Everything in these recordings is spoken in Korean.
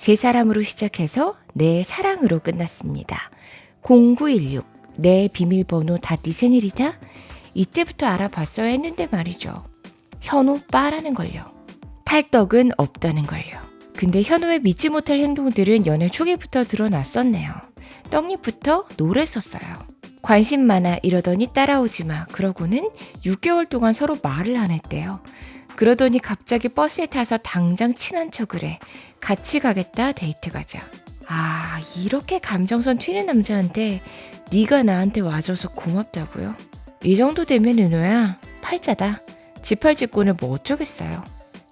세 사람으로 시작해서 내 사랑으로 끝났습니다. 0916, 내 비밀번호 다 네 생일이다? 이때부터 알아봤어야 했는데 말이죠. 현우 빠라는 걸요. 탈떡은 없다는 걸요. 근데 현우의 믿지 못할 행동들은 연애 초기부터 드러났었네요. 떡잎부터 노랬었어요. 관심 많아 이러더니 따라오지 마. 그러고는 6개월 동안 서로 말을 안 했대요. 그러더니 갑자기 버스에 타서 당장 친한 척을 해. 같이 가겠다 데이트 가자. 아 이렇게 감정선 튀는 남자한테 네가 나한테 와줘서 고맙다고요? 이 정도 되면 은호야 팔자다. 지팔직군을 뭐 어쩌겠어요.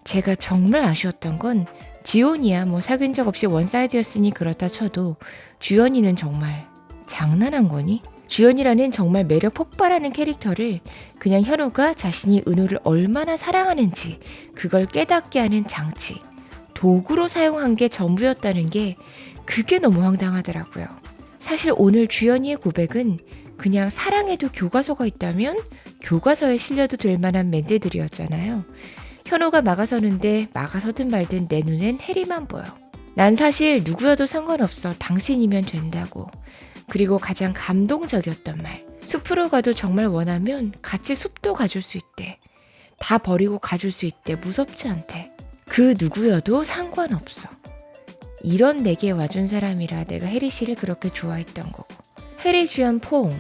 제가 정말 아쉬웠던 건 지온이야 뭐 사귄 적 없이 원사이드였으니 그렇다 쳐도 주연이는 정말 장난한 거니? 주연이라는 정말 매력 폭발하는 캐릭터를 그냥 현우가 자신이 은호를 얼마나 사랑하는지 그걸 깨닫게 하는 장치 도구로 사용한 게 전부였다는 게 그게 너무 황당하더라고요. 사실 오늘 주연이의 고백은 그냥 사랑에도 교과서가 있다면 교과서에 실려도 될 만한 멘트들이었잖아요. 현우가 막아서는데 막아서든 말든 내 눈엔 해리만 보여. 난 사실 누구여도 상관없어. 당신이면 된다고. 그리고 가장 감동적이었던 말. 숲으로 가도 정말 원하면 같이 숲도 가줄 수 있대. 다 버리고 가줄 수 있대. 무섭지 않대. 그 누구여도 상관없어. 이런 내게 와준 사람이라 내가 해리 씨를 그렇게 좋아했던 거고. 해리 주연 포옹.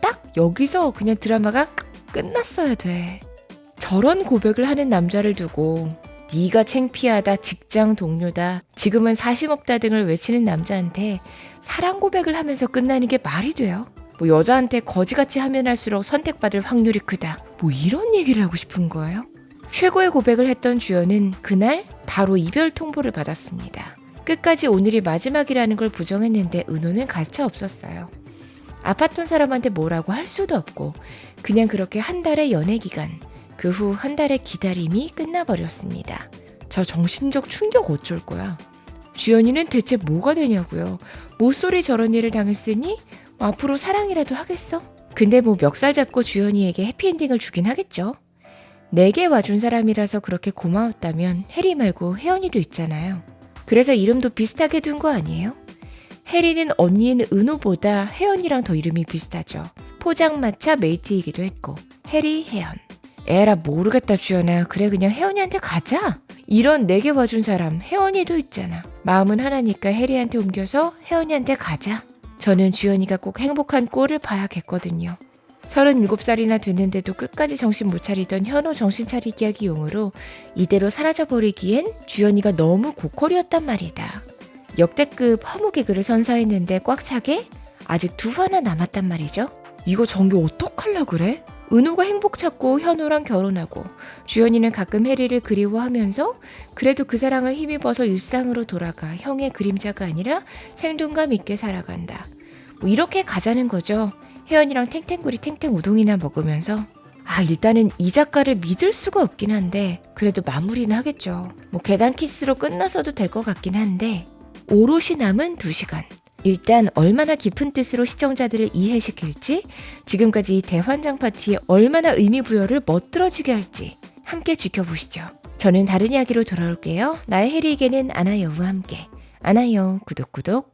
딱 여기서 그냥 드라마가 끝났어야 돼. 저런 고백을 하는 남자를 두고 네가 창피하다, 직장 동료다, 지금은 사심 없다 등을 외치는 남자한테 사랑 고백을 하면서 끝나는 게 말이 돼요? 뭐 여자한테 거지같이 하면 할수록 선택받을 확률이 크다. 뭐 이런 얘기를 하고 싶은 거예요? 최고의 고백을 했던 주연은 그날 바로 이별 통보를 받았습니다. 끝까지 오늘이 마지막이라는 걸 부정했는데 은호는 가차 없었어요. 아팠던 사람한테 뭐라고 할 수도 없고 그냥 그렇게 한 달의 연애 기간 그 후 한 달의 기다림이 끝나버렸습니다. 저 정신적 충격 어쩔 거야. 주연이는 대체 뭐가 되냐고요. 모쏠이 저런 일을 당했으니 뭐 앞으로 사랑이라도 하겠어? 근데 뭐 멱살 잡고 주연이에게 해피엔딩을 주긴 하겠죠. 내게 와준 사람이라서 그렇게 고마웠다면 해리 말고 혜연이도 있잖아요. 그래서 이름도 비슷하게 둔 거 아니에요? 해리는 언니인 은호보다 혜연이랑 더 이름이 비슷하죠. 포장마차 메이트이기도 했고 해리 혜연. 에라 모르겠다 주연아. 그래 그냥 혜연이한테 가자. 이런 내게 와준 사람 혜연이도 있잖아. 마음은 하나니까 해리한테 옮겨서 혜연이한테 가자. 저는 주연이가 꼭 행복한 꼴을 봐야겠거든요. 37살이나 됐는데도 끝까지 정신 못 차리던 현우 정신 차리기 하기 용으로 이대로 사라져버리기엔 주연이가 너무 고퀄이었단 말이다. 역대급 허무 개그를 선사했는데 꽉 차게 아직 두 화나 남았단 말이죠. 이거 전개 어떡할라 그래? 은호가 행복 찾고 현우랑 결혼하고 주연이는 가끔 해리를 그리워하면서 그래도 그 사랑을 힘입어서 일상으로 돌아가 형의 그림자가 아니라 생동감 있게 살아간다. 뭐 이렇게 가자는 거죠. 혜연이랑 탱탱구리 탱탱 우동이나 먹으면서 아 일단은 이 작가를 믿을 수가 없긴 한데 그래도 마무리는 하겠죠. 뭐 계단 키스로 끝났어도 될 것 같긴 한데 오롯이 남은 2시간. 일단 얼마나 깊은 뜻으로 시청자들을 이해시킬지, 지금까지 이 대환장 파티에 얼마나 의미 부여를 멋들어지게 할지 함께 지켜보시죠. 저는 다른 이야기로 돌아올게요. 나의 해리에게는 아나여우와 함께. 아나여 구독 구독.